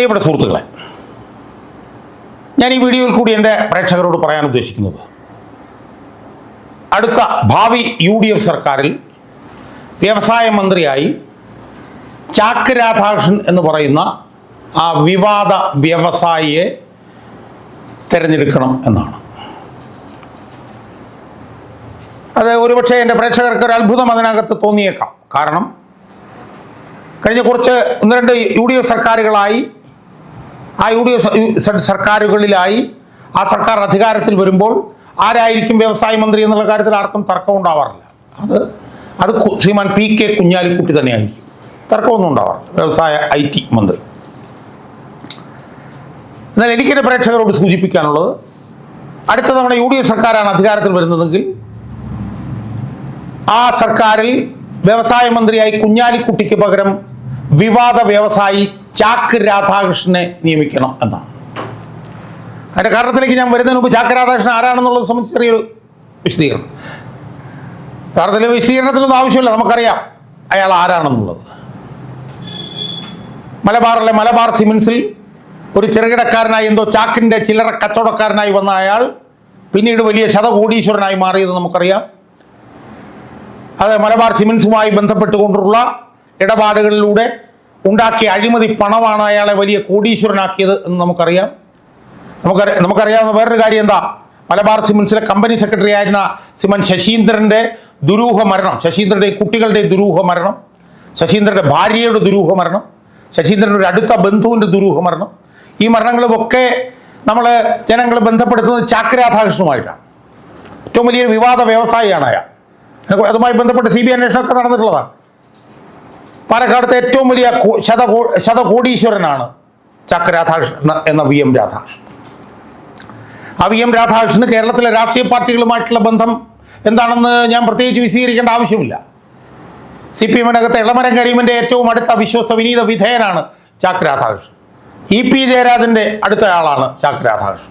പ്രിയപ്പെട്ട സുഹൃത്തുക്കളെ ഞാൻ ഈ വീഡിയോയിൽ കൂടി എന്റെ പ്രേക്ഷകരോട് പറയാൻ ഉദ്ദേശിക്കുന്നത്. അടുത്ത ഭാവി യു ഡി എഫ് സർക്കാരിൽ വ്യവസായ മന്ത്രിയായി ചാക്ക് രാധാകൃഷ്ണൻ എന്ന് പറയുന്ന ആ വിവാദ വ്യവസായിയെ തിരഞ്ഞെടുക്കണം എന്നാണ്. അത് ഒരുപക്ഷെ എന്റെ പ്രേക്ഷകർക്ക് ഒരു അത്ഭുതം അതിനകത്ത് തോന്നിയേക്കാം. കാരണം കഴിഞ്ഞ കുറച്ച് ഒന്ന് രണ്ട് യു ഡി എഫ് സർക്കാരുകളായി ആ യു ഡി എഫ് സർക്കാരുകളിലായി ആ സർക്കാർ അധികാരത്തിൽ വരുമ്പോൾ ആരായിരിക്കും വ്യവസായ മന്ത്രി എന്നുള്ള കാര്യത്തിൽ ആർക്കും തർക്കം ഉണ്ടാവാറില്ല. അത് അത് ശ്രീമാൻ പി കെ കുഞ്ഞാലിക്കുട്ടി തന്നെയായിരിക്കും. തർക്കമൊന്നും ഉണ്ടാവാറില്ല. വ്യവസായ ഐ ടി മന്ത്രി. എന്നാൽ എനിക്കെന്റെ പ്രേക്ഷകരോട് സൂചിപ്പിക്കാനുള്ളത് അടുത്ത തവണ യു ഡി എഫ് സർക്കാരാണ് അധികാരത്തിൽ വരുന്നതെങ്കിൽ ആ സർക്കാരിൽ വ്യവസായ മന്ത്രിയായി കുഞ്ഞാലിക്കുട്ടിക്ക് പകരം വിവാദ വ്യവസായി ചാക്ക് രാധാകൃഷ്ണനെ നിയമിക്കണം എന്നാണ്. അതിന്റെ കാരണത്തിലേക്ക് ഞാൻ വരുന്നതിന് മുമ്പ് ചാക്ക് രാധാകൃഷ്ണൻ ആരാണെന്നുള്ളത് സംബന്ധിച്ച് ചെറിയൊരു വിശദീകരണം. യഥാർത്ഥത്തിൽ വിശദീകരണത്തിനൊന്നും ആവശ്യമില്ല നമുക്കറിയാം അയാൾ ആരാണെന്നുള്ളത്. മലബാറിലെ മലബാർ സിമൻസിൽ ഒരു ചെറുകിടക്കാരനായി എന്തോ ചാക്കിന്റെ ചില്ലറ കച്ചവടക്കാരനായി വന്ന അയാൾ പിന്നീട് വലിയ ശതകോടീശ്വരനായി മാറിയത് നമുക്കറിയാം. അത് മലബാർ സിമൻസുമായി ബന്ധപ്പെട്ടുകൊണ്ടുള്ള ഇടപാടുകളിലൂടെ ഉണ്ടാക്കിയ അഴിമതി പണമാണ് അയാളെ വലിയ കോടീശ്വരനാക്കിയത് എന്ന് നമുക്കറിയാം. നമുക്കറിയാം നമുക്കറിയാവുന്ന വേറൊരു കാര്യം എന്താ? മലബാർ സിമൻസിലെ കമ്പനി സെക്രട്ടറി ആയിരുന്ന സിമൻ ശശീന്ദ്രന്റെ ദുരൂഹ മരണം. ശശീന്ദ്രന്റെ കുട്ടികളുടെ ദുരൂഹ മരണം. ശശീന്ദ്രന്റെ ഭാര്യയുടെ ദുരൂഹ മരണം. ശശീന്ദ്രന്റെ ഒരു അടുത്ത ബന്ധുവിന്റെ ദുരൂഹ മരണം. ഈ മരണങ്ങളുമൊക്കെ നമ്മൾ ജനങ്ങൾ ബന്ധപ്പെടുത്തുന്നത് ചാക്രാധാകൃഷ്ണമായിട്ടാണ് ഏറ്റവും വലിയൊരു വിവാദ വ്യവസായിയാണ് അയാൾ. അതുമായി ബന്ധപ്പെട്ട് സി ബി അന്വേഷണമൊക്കെ നടന്നിട്ടുള്ളതാണ്. പാലക്കാടത്തെ ഏറ്റവും വലിയ ശതകോ ശതകോടീശ്വരനാണ് എന്ന- എന്ന വി എം രാധാകൃഷ്ണൻ. ആ വി എം രാധാകൃഷ്ണന് കേരളത്തിലെ രാഷ്ട്രീയ പാർട്ടികളുമായിട്ടുള്ള ബന്ധം എന്താണെന്ന് ഞാൻ പ്രത്യേകിച്ച് വിശദീകരിക്കേണ്ട ആവശ്യമില്ല. സി പി എമ്മിനകത്തെ ഇളമരം കരീമിന്റെ ഏറ്റവും അടുത്ത വിശ്വസ്ത വിനീത വിധേയനാണ് ചാക്ക് രാധാകൃഷ്ണൻ. ഇ പി ജയരാജന്റെ അടുത്ത ആളാണ് ചാക്ക് രാധാകൃഷ്ണൻ.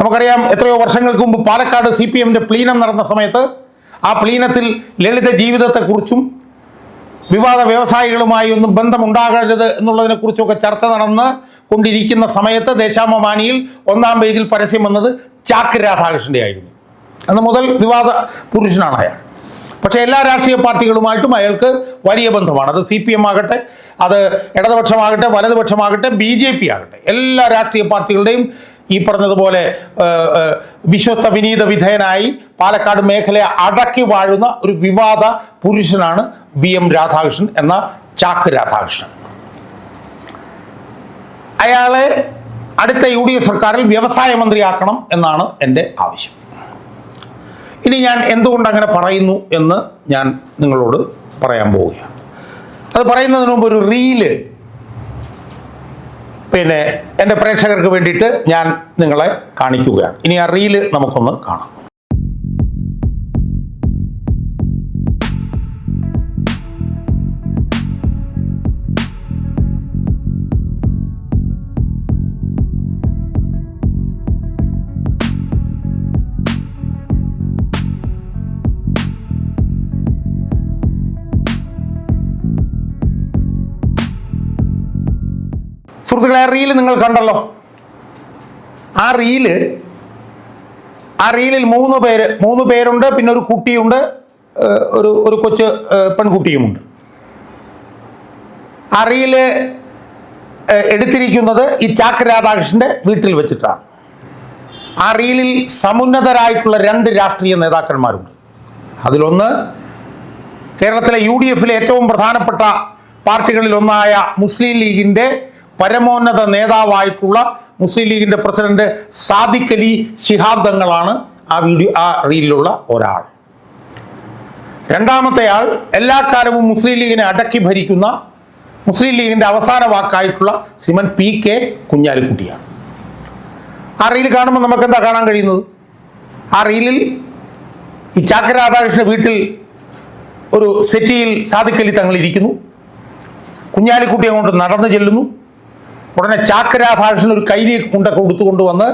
നമുക്കറിയാം എത്രയോ വർഷങ്ങൾക്ക് മുമ്പ് പാലക്കാട് സി പി എമ്മിന്റെ പ്ലീനം നടന്ന സമയത്ത് ആ പ്ലീനത്തിൽ ലളിത ജീവിതത്തെക്കുറിച്ചും വിവാദ വ്യവസായികളുമായി ഒന്നും ബന്ധമുണ്ടാകരുത് എന്നുള്ളതിനെക്കുറിച്ചൊക്കെ ചർച്ച നടന്ന് കൊണ്ടിരിക്കുന്ന സമയത്ത് ദേശാമമാനിയിൽ ഒന്നാം പേജിൽ പരസ്യം വന്നത് ചാക്ക് രാധാകൃഷ്ണന്റെ ആയിരുന്നു. അന്ന് മുതൽ വിവാദ പുരുഷനാണ് അയാൾ. പക്ഷേ എല്ലാ രാഷ്ട്രീയ പാർട്ടികളുമായിട്ടും അയാൾക്ക് വലിയ ബന്ധമാണ്. അത് സി പി എം ആകട്ടെ അത് ഇടതുപക്ഷമാകട്ടെ വലതുപക്ഷമാകട്ടെ ബി ജെ പി ആകട്ടെ. എല്ലാ രാഷ്ട്രീയ പാർട്ടികളുടെയും ഈ പറഞ്ഞതുപോലെ വിശ്വസ്ത വിനീത വിധേയനായി പാലക്കാട് മേഖലയെ അടക്കി വാഴുന്ന ഒരു വിവാദ പുരുഷനാണ് വി എം രാധാകൃഷ്ണൻ എന്ന ചാക്ക് രാധാകൃഷ്ണൻ. അയാളെ അടുത്ത യു ഡി എഫ് സർക്കാരിൽ വ്യവസായ മന്ത്രിയാക്കണം എന്നാണ് എന്റെ ആവശ്യം. ഇനി ഞാൻ എന്തുകൊണ്ട് അങ്ങനെ പറയുന്നു എന്ന് ഞാൻ നിങ്ങളോട് പറയാൻ പോവുകയാണ്. അത് പറയുന്നതിന് മുമ്പ് ഒരു റീൽ പിന്നെ എന്റെ പ്രേക്ഷകർക്ക് വേണ്ടിയിട്ട് ഞാൻ നിങ്ങളെ കാണിക്കുകയാണ്. ഇനി ആ റീൽ നമുക്കൊന്ന് കാണാം. സുഹൃത്തുക്കളെ ആ റീൽ നിങ്ങൾ കണ്ടല്ലോ? ആ റീൽ ആ റീലിൽ മൂന്ന് പേര് മൂന്ന് പേരുണ്ട് പിന്നെ ഒരു കുട്ടിയുണ്ട് ഒരു ഒരു കൊച്ചു പെൺകുട്ടിയുമുണ്ട്. ആ റീൽ എടുത്തിരിക്കുന്നത് ഈ ചാക്ക് രാധാകൃഷ്ണന്റെ വീട്ടിൽ വെച്ചിട്ടാണ്. ആ റീലിൽ സമുന്നതരായിട്ടുള്ള രണ്ട് രാഷ്ട്രീയ നേതാക്കന്മാരുണ്ട്. അതിലൊന്ന് കേരളത്തിലെ യു ഡി എഫിലെ ഏറ്റവും പ്രധാനപ്പെട്ട പാർട്ടികളിൽ ഒന്നായ മുസ്ലിം ലീഗിന്റെ പരമോന്നത നേതാവായിട്ടുള്ള മുസ്ലിം ലീഗിന്റെ പ്രസിഡന്റ് സാദിഖ് അലി ശിഹാബ് തങ്ങളാണ് ആ വീഡിയോ ആ റീലിലുള്ള ഒരാൾ. രണ്ടാമത്തെ ആൾ എല്ലാ കാലവും മുസ്ലിം ലീഗിനെ അടക്കി ഭരിക്കുന്ന മുസ്ലിം ലീഗിന്റെ അവസാന വാക്കായിട്ടുള്ള ശ്രീമൻ പി കെ കുഞ്ഞാലിക്കുട്ടിയാണ്. ആ റീൽ കാണുമ്പോൾ നമുക്ക് എന്താ കാണാൻ കഴിയുന്നത്? ആ റീലിൽ ഈ ചാക്ക രാധാകൃഷ്ണ വീട്ടിൽ ഒരു സെറ്റിയിൽ സാദിഖലി തങ്ങൾ ഇരിക്കുന്നു. കുഞ്ഞാലിക്കുട്ടി അങ്ങോട്ട് നടന്നു ചെല്ലുന്നു. ഉടനെ ചാക്ക രാധാകൃഷ്ണൻ ഒരു കൈലി കുണ്ട കൊടുത്തു കൊണ്ടുവന്ന്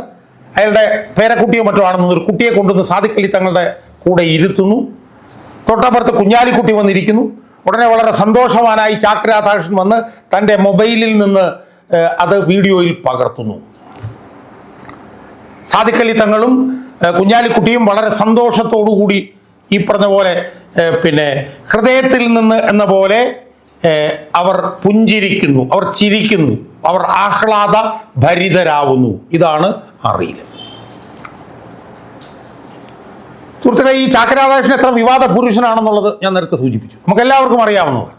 അയാളുടെ പേരക്കുട്ടിയോ മറ്റോ ആണെന്ന് ഒരു കുട്ടിയെ കൊണ്ടുവന്ന് സാധിക്കലി തങ്ങളുടെ കൂടെ ഇരുത്തുന്നു. തൊട്ടപ്പുറത്ത് കുഞ്ഞാലിക്കുട്ടി വന്നിരിക്കുന്നു. ഉടനെ വളരെ സന്തോഷവാനായി ചാക്ക് രാധാകൃഷ്ണൻ വന്ന് തന്റെ മൊബൈലിൽ നിന്ന് അത് വീഡിയോയിൽ പകർത്തുന്നു. സാദിഖലി തങ്ങളും കുഞ്ഞാലിക്കുട്ടിയും വളരെ സന്തോഷത്തോടുകൂടി ഈ പറഞ്ഞ പോലെ പിന്നെ ഹൃദയത്തിൽ നിന്ന് എന്ന പോലെ അവർ പുഞ്ചിരിക്കുന്നു അവർ ചിരിക്കുന്നു. അവർ ആഹ്ലാദ ഭരിതരാവുന്നു ഇതാണ് റീൽ സുഹൃത്തുക്കളെ ഈ ചാക്കരാധാകൃഷ്ണൻ എത്ര വിവാദ പുരുഷനാണെന്നുള്ളത് ഞാൻ നേരത്തെ സൂചിപ്പിച്ചു. നമുക്ക് എല്ലാവർക്കും അറിയാവുന്നതാണ്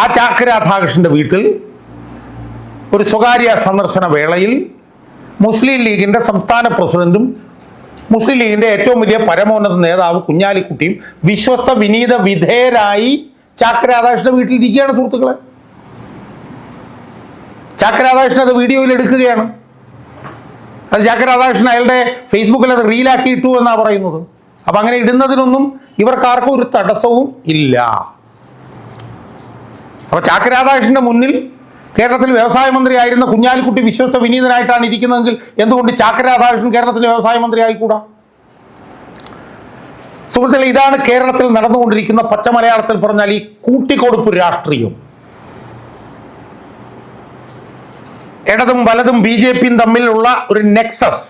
ആ ചാക്രാധാകൃഷ്ണന്റെ വീട്ടിൽ ഒരു സ്വകാര്യ സന്ദർശന വേളയിൽ മുസ്ലിം ലീഗിന്റെ സംസ്ഥാന പ്രസിഡന്റും മുസ്ലിം ലീഗിന്റെ ഏറ്റവും വലിയ പരമോന്നത നേതാവ് കുഞ്ഞാലിക്കുട്ടിയും വിശ്വസ്ത വിനീത വിധേയരായി ചാക്കരാധാകൃഷ്ണന്റെ വീട്ടിലിരിക്കുകയാണ് സുഹൃത്തുക്കളെ. ചാക്കരാധാകൃഷ്ണൻ അത് വീഡിയോയിൽ എടുക്കുകയാണ്. അത് ചാക്രാധാകൃഷ്ണൻ അയാളുടെ ഫേസ്ബുക്കിൽ അത് റീലാക്കി ഇട്ടു എന്നാണ് പറയുന്നത്. അപ്പം അങ്ങനെ ഇടുന്നതിനൊന്നും ഇവർക്കാർക്കും ഒരു തടസ്സവും ഇല്ല. അപ്പോൾ ചാക്രാധാകൃഷ്ണന്റെ മുന്നിൽ കേരളത്തിൽ വ്യവസായ മന്ത്രി ആയിരുന്ന കുഞ്ഞാലിക്കുട്ടി വിശ്വസ്ത വിനീതനായിട്ടാണ് ഇരിക്കുന്നതെങ്കിൽ എന്തുകൊണ്ട് ചാക്രാധാകൃഷ്ണൻ കേരളത്തിലെ വ്യവസായ മന്ത്രി ആയിക്കൂടാ? സുഹൃത്തുക്കളെ ഇതാണ് കേരളത്തിൽ നടന്നുകൊണ്ടിരിക്കുന്ന പച്ച മലയാളത്തിൽ പറഞ്ഞാൽ ഈ കൂട്ടിക്കൊടുപ്പ് രാഷ്ട്രീയം. ഇടതും വലതും ബി ജെ പിയും തമ്മിലുള്ള ഒരു നെക്സസ്.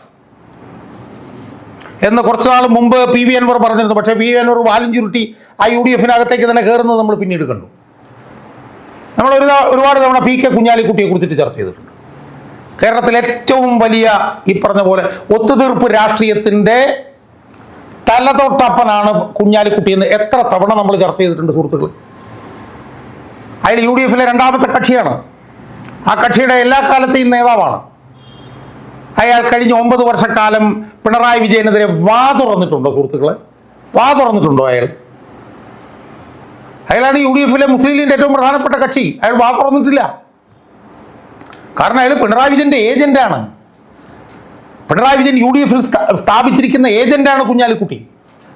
എന്ന് കുറച്ചു നാൾ മുമ്പ് പി വി അൻവർ പറഞ്ഞിരുന്നു. പക്ഷേ പി വി അൻവർ വാലും ചുരുട്ടി ആ യു ഡി എഫിനകത്തേക്ക് തന്നെ കയറുന്നത് നമ്മൾ പിന്നീട് കണ്ടു. നമ്മൾ ഒരു ഒരുപാട് തവണ പി കെ കുഞ്ഞാലിക്കുട്ടിയെ കുറിച്ചിട്ട് ചർച്ച ചെയ്തിട്ടുണ്ട്. കേരളത്തിലെ ഏറ്റവും വലിയ ഈ പറഞ്ഞ പോലെ ഒത്തുതീർപ്പ് രാഷ്ട്രീയത്തിന്റെ തലതൊട്ടപ്പനാണ് കുഞ്ഞാലിക്കുട്ടി എന്ന് എത്ര തവണ നമ്മൾ ചർച്ച ചെയ്തിട്ടുണ്ട് സുഹൃത്തുക്കൾ അതിൽ യു ഡി എഫിലെ രണ്ടാമത്തെ കക്ഷിയാണ്. ആ കക്ഷിയുടെ എല്ലാ കാലത്തെയും നേതാവാണ്. അയാൾ കഴിഞ്ഞ ഒമ്പത് വർഷക്കാലം പിണറായി വിജയനെതിരെ വാ തുറന്നിട്ടുണ്ടോ സുഹൃത്തുക്കളെ? വാ തുറന്നിട്ടുണ്ടോ അയാൾ? അയാളാണ് യു ഡി എഫിലെ മുസ്ലിം ലീഗിന്റെ ഏറ്റവും പ്രധാനപ്പെട്ട കക്ഷി. അയാൾ വാ തുറന്നിട്ടില്ല. കാരണം അയാൾ പിണറായി വിജയന്റെ ഏജന്റാണ്. പിണറായി വിജയൻ യു ഡി എഫിൽ സ്ഥാപിച്ചിരിക്കുന്ന ഏജന്റാണ് കുഞ്ഞാലിക്കുട്ടി.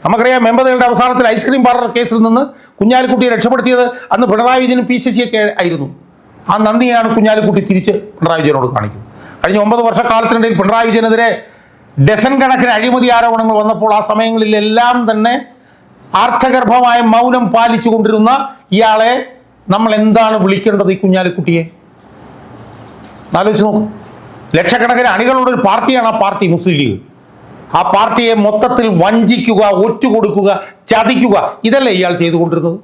നമുക്കറിയാം എൺപതുകളുടെ അവസാനത്തിൽ ഐസ്ക്രീം പാർലർ കേസിൽ നിന്ന് കുഞ്ഞാലിക്കുട്ടിയെ രക്ഷപ്പെടുത്തിയത് അന്ന് പിണറായി വിജയനും പി ഒക്കെ ആയിരുന്നു. ആ നന്ദിയാണ് കുഞ്ഞാലിക്കുട്ടി തിരിച്ച് പിണറായി വിജയനോട് കാണിക്കുന്നത്. കഴിഞ്ഞ ഒമ്പത് വർഷക്കാലത്തിനിടയിൽ പിണറായി വിജയനെതിരെ ഡസൻ കണക്കിന് അഴിമതി ആരോപണങ്ങൾ വന്നപ്പോൾ ആ സമയങ്ങളിലെല്ലാം തന്നെ ആർത്ഥഗർഭമായ മൗനം പാലിച്ചു കൊണ്ടിരുന്ന ഇയാളെ നമ്മൾ എന്താണ് വിളിക്കേണ്ടത് ഈ കുഞ്ഞാലിക്കുട്ടിയെ ആലോചിച്ച് നോക്ക്. ലക്ഷക്കണക്കിന് അണികളുടെ ഒരു പാർട്ടിയാണ് ആ പാർട്ടി മുസ്ലിം ലീഗ്. ആ പാർട്ടിയെ മൊത്തത്തിൽ വഞ്ചിക്കുക ഒറ്റുകൊടുക്കുക ചതിക്കുക ഇതല്ലേ ഇയാൾ ചെയ്തുകൊണ്ടിരുന്നത്?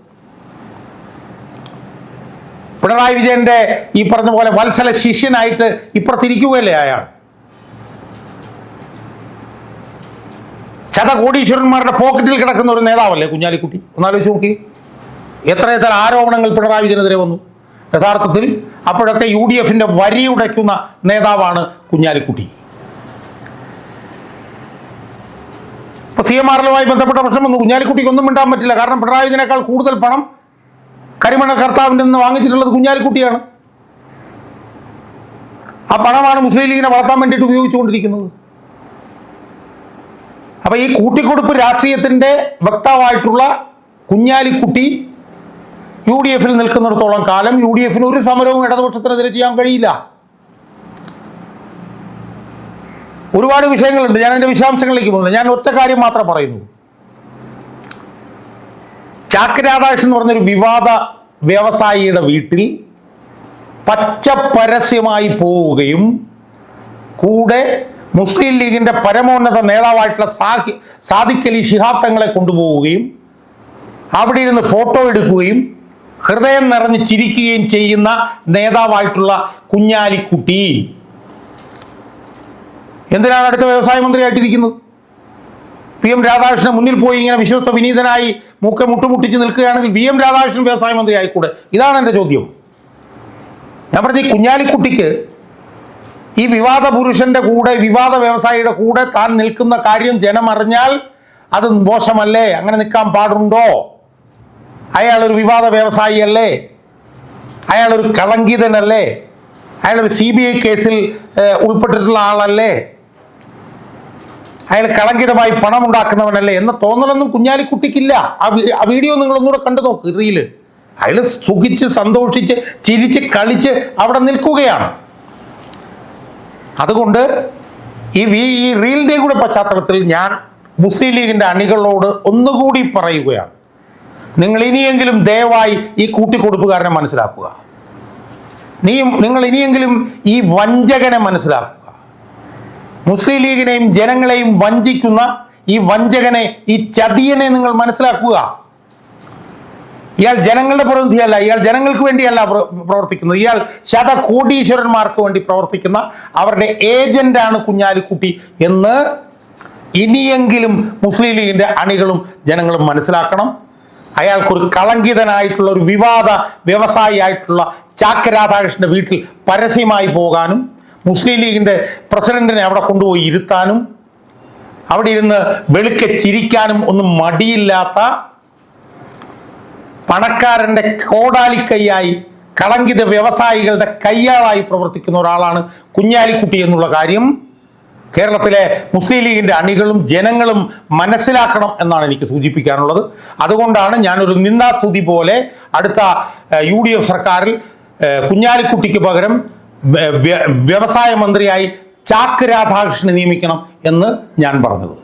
പിണറായി വിജയന്റെ ഈ പറഞ്ഞ പോലെ വത്സല ശിഷ്യനായിട്ട് ഇപ്പുറത്തിരിക്കുകയല്ലേ അയാൾ? ശതകോടീശ്വരന്മാരുടെ പോക്കറ്റിൽ കിടക്കുന്ന ഒരു നേതാവല്ലേ കുഞ്ഞാലിക്കുട്ടി? ഒന്നാലോചിച്ച് നോക്കി. എത്ര എത്ര ആരോപണങ്ങൾ പിണറായി വിജയനെതിരെ വന്നു. യഥാർത്ഥത്തിൽ അപ്പോഴൊക്കെ യു ഡി എഫിന്റെ വരി ഉടയ്ക്കുന്ന നേതാവാണ് കുഞ്ഞാലിക്കുട്ടി. ഇപ്പൊ സി എം ആറിലുമായി ബന്ധപ്പെട്ട പ്രശ്നം വന്നു. കുഞ്ഞാലിക്കുട്ടിക്ക് ഒന്നും മിണ്ടാൻ പറ്റില്ല. കാരണം പിണറായി വിജയനേക്കാൾ കൂടുതൽ പണം കരിമണ കർത്താവിന്റെ നിന്ന് വാങ്ങിച്ചിട്ടുള്ളത് കുഞ്ഞാലിക്കുട്ടിയാണ്. ആ പണമാണ് മുസ്ലിം ലീഗിനെ വളർത്താൻ വേണ്ടിയിട്ട് ഉപയോഗിച്ചുകൊണ്ടിരിക്കുന്നത്. അപ്പൊ ഈ കൂട്ടിക്കൊടുപ്പ് രാഷ്ട്രീയത്തിന്റെ വക്താവായിട്ടുള്ള കുഞ്ഞാലിക്കുട്ടി യു ഡി എഫിൽ നിൽക്കുന്നിടത്തോളം കാലം യു ഡി എഫിന് ഒരു സമരവും ഇടതുപക്ഷത്തിനെതിരെ ചെയ്യാൻ കഴിയില്ല. ഒരുപാട് വിഷയങ്ങളുണ്ട്. ഞാൻ എന്റെ വിശദാംശങ്ങളിലേക്ക് പോകുന്നില്ല. ഞാൻ ഒറ്റ കാര്യം മാത്രം പറയുന്നു. ചാക്ക് രാധാകൃഷ്ണൻ എന്ന് പറഞ്ഞൊരു വിവാദ വ്യവസായിയുടെ വീട്ടിൽ പച്ച പരസ്യമായി പോവുകയും കൂടെ മുസ്ലിം ലീഗിന്റെ പരമോന്നത നേതാവായിട്ടുള്ള സാഹി സാദിഖലി ശിഹാത്തങ്ങളെ തങ്ങളെ കൊണ്ടുപോവുകയും അവിടെ ഇരുന്ന് ഫോട്ടോ എടുക്കുകയും ഹൃദയം നിറഞ്ഞ് ചിരിക്കുകയും ചെയ്യുന്ന നേതാവായിട്ടുള്ള കുഞ്ഞാലിക്കുട്ടി. എന്തിനാണ് അടുത്ത വ്യവസായ മന്ത്രിയായിട്ടിരിക്കുന്നത്? പി എം രാധാകൃഷ്ണൻ മുന്നിൽ പോയി ഇങ്ങനെ വിശ്വസ്ത വിനീതനായി മൂക്കെ മുട്ടുമുട്ടിച്ച് നിൽക്കുകയാണെങ്കിൽ വി എം രാധാകൃഷ്ണൻ വ്യവസായ മന്ത്രി ആയിക്കൂടെ? ഇതാണ് എന്റെ ചോദ്യം. ഞാൻ പറഞ്ഞ കുഞ്ഞാലിക്കുട്ടിക്ക് ഈ വിവാദ പുരുഷന്റെ കൂടെ വിവാദ വ്യവസായിയുടെ കൂടെ താൻ നിൽക്കുന്ന കാര്യം ജനം അറിഞ്ഞാൽ അത് മോശമല്ലേ? അങ്ങനെ നിൽക്കാൻ പാടുണ്ടോ? അയാളൊരു വിവാദ വ്യവസായിയല്ലേ? അയാളൊരു കളങ്കിതനല്ലേ? അയാളൊരു സി ബി ഐ കേസിൽ ഉൾപ്പെട്ടിട്ടുള്ള ആളല്ലേ? അയാൾ കളങ്കിതമായി പണം ഉണ്ടാക്കുന്നവനല്ലേ എന്ന തോന്നലൊന്നും കുഞ്ഞാലിക്കുട്ടിക്കില്ല. ആ വീഡിയോ നിങ്ങൾ ഒന്നുകൂടെ കണ്ടു നോക്ക് റീൽ. അയാൾ സുഖിച്ച് സന്തോഷിച്ച് ചിരിച്ച് കളിച്ച് അവിടെ നിൽക്കുകയാണ്. അതുകൊണ്ട് ഈ ഈ റീലിന്റെ കൂടെ പശ്ചാത്തലത്തിൽ ഞാൻ മുസ്ലിം ലീഗിന്റെ അണികളോട് ഒന്നുകൂടി പറയുകയാണ്. നിങ്ങൾ ഇനിയെങ്കിലും ദയവായി ഈ കൂട്ടിക്കൊടുപ്പുകാരനെ മനസ്സിലാക്കുക. നീ നിങ്ങൾ ഇനിയെങ്കിലും ഈ വഞ്ചകനെ മനസ്സിലാക്കുക. മുസ്ലിം ലീഗിനെയും ജനങ്ങളെയും വഞ്ചിക്കുന്ന ഈ വഞ്ചകനെ ഈ ചതിയനെ നിങ്ങൾ മനസ്സിലാക്കുക. ഇയാൾ ജനങ്ങളുടെ പ്രതിനിധിയല്ല ഇയാൾ ജനങ്ങൾക്ക് വേണ്ടിയല്ല പ്രവർത്തിക്കുന്നത്. ഇയാൾ ശതകോടീശ്വരന്മാർക്ക് വേണ്ടി പ്രവർത്തിക്കുന്ന അവരുടെ ഏജന്റാണ് കുഞ്ഞാലിക്കുട്ടി എന്ന് ഇനിയെങ്കിലും മുസ്ലിം ലീഗിന്റെ അണികളും ജനങ്ങളും മനസ്സിലാക്കണം. അയാൾക്കൊരു കളങ്കിതനായിട്ടുള്ള ഒരു വിവാദ വ്യവസായി ആയിട്ടുള്ള ചാക്ക രാധാകൃഷ്ണന്റെ വീട്ടിൽ പരസ്യമായി പോകാനും മുസ്ലിം ലീഗിന്റെ പ്രസിഡന്റിനെ അവിടെ കൊണ്ടുപോയി ഇരുത്താനും അവിടെ ഇരുന്ന് വെളുക്കെ ചിരിക്കാനും ഒന്നും മടിയില്ലാത്ത പണക്കാരന്റെ കോടാലിക്കൈയായി കളങ്കിത വ്യവസായികളുടെ കയ്യാളായി പ്രവർത്തിക്കുന്ന ഒരാളാണ് കുഞ്ഞാലിക്കുട്ടി എന്നുള്ള കാര്യം കേരളത്തിലെ മുസ്ലിം ലീഗിന്റെ അണികളും ജനങ്ങളും മനസ്സിലാക്കണം എന്നാണ് എനിക്ക് സൂചിപ്പിക്കാനുള്ളത്. അതുകൊണ്ടാണ് ഞാനൊരു നിന്ദാസ്തുതി പോലെ അടുത്ത യു സർക്കാരിൽ കുഞ്ഞാലിക്കുട്ടിക്ക് പകരം വ്യവസായ മന്ത്രിയായി ചാക്ക് രാധാകൃഷ്ണനെ നിയമിക്കണം എന്ന് ഞാൻ പറഞ്ഞത്.